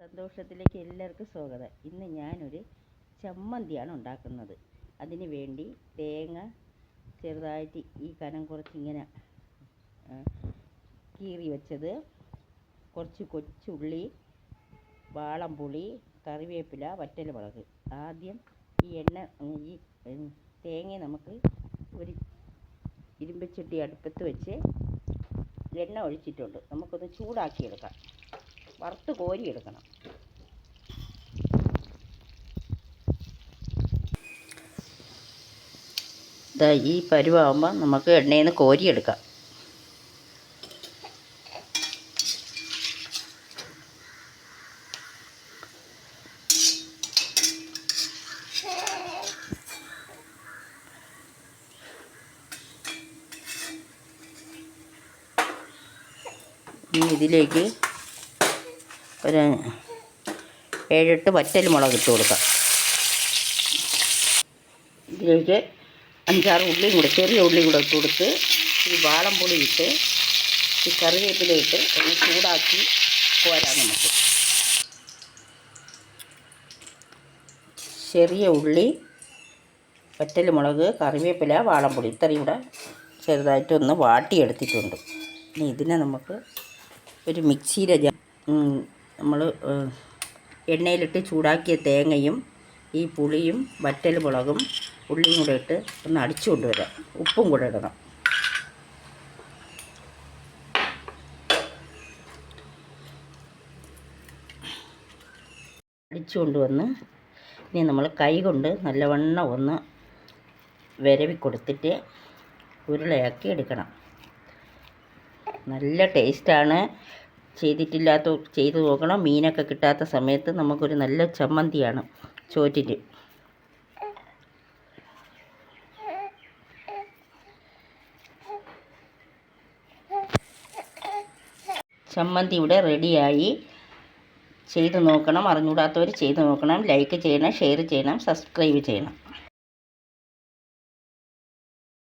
സന്തോഷത്തിലേക്ക് എല്ലാവർക്കും സ്വാഗതം. ഇന്ന് ഞാനൊരു ചമ്മന്തിയാണ് ഉണ്ടാക്കുന്നത്. അതിന് വേണ്ടി തേങ്ങ ചെറുതായിട്ട് ഈ കനം കുറച്ചിങ്ങനെ കീറി വെച്ചത് കുറച്ച് കൊച്ചുള്ളി വാളംപുളി കറിവേപ്പില വറ്റൽമുളക്. ആദ്യം ഈ എണ്ണ ഈ തേങ്ങ നമുക്ക് ഒരു ഇരുമ്പച്ചട്ടി അടുപ്പത്ത് വെച്ച് എണ്ണ ഒഴിച്ചിട്ടുണ്ട്. നമുക്കൊന്ന് ചൂടാക്കിയെടുക്കാം. വറുത്ത് കോരിയെടുക്കണം ഇതാ ഈ പരുവാകുമ്പോൾ നമുക്ക് എണ്ണയിൽ നിന്ന് കോരിയെടുക്കാം. ഇനി ഇതിലേക്ക് ഒരു ഏഴെട്ട് വറ്റൽ മുളക് ഇട്ട് കൊടുക്കാം. ഇതിലേക്ക് അഞ്ചാറ് ഉള്ളിയും കൂടെ ചെറിയ ഉള്ളി കൂടെ ഇട്ട് കൊടുത്ത് ഈ വാളംപുളി ഇട്ട് ഈ കറിവേപ്പില ഇട്ട് ഒന്ന് ചൂടാക്കി പോരാം നമുക്ക്. ചെറിയ ഉള്ളി വറ്റൽ മുളക് കറിവേപ്പില വാളംപുളി ഇത്രയും കൂടെ ചെറുതായിട്ടൊന്ന് വാട്ടിയെടുത്തിട്ടുണ്ട്. ഇനി ഇതിനെ നമുക്ക് ഒരു മിക്സിയിലെ നമ്മൾ എണ്ണയിലിട്ട് ചൂടാക്കിയ തേങ്ങയും ഈ പുളിയും വറ്റൽ മുളകും ഉള്ളിയും കൂടെ ഇട്ട് ഒന്ന് അടിച്ചു കൊണ്ടുവരാം. ഉപ്പും കൂടെ ഇടണം. അടിച്ചു കൊണ്ടുവന്ന് ഇനി നമ്മൾ കൈ കൊണ്ട് നല്ലവണ്ണം ഒന്ന് വിരവി കൊടുത്തിട്ട് ഉരുളയാക്കി എടുക്കണം. നല്ല ടേസ്റ്റാണ് ചെയ്തിട്ടില്ലാത്ത ചെയ്ത് നോക്കണം. മീനൊക്കെ കിട്ടാത്ത സമയത്ത് നമുക്കൊരു നല്ല ചമ്മന്തിയാണ് ചോറ്റിന്. ചമ്മന്തി ഇവിടെ റെഡിയായി. ചെയ്ത് നോക്കണം. അറിഞ്ഞൂടാത്തവർ ചെയ്ത് നോക്കണം. ലൈക്ക് ചെയ്യണം ഷെയർ ചെയ്യണം സബ്സ്ക്രൈബ് ചെയ്യണം.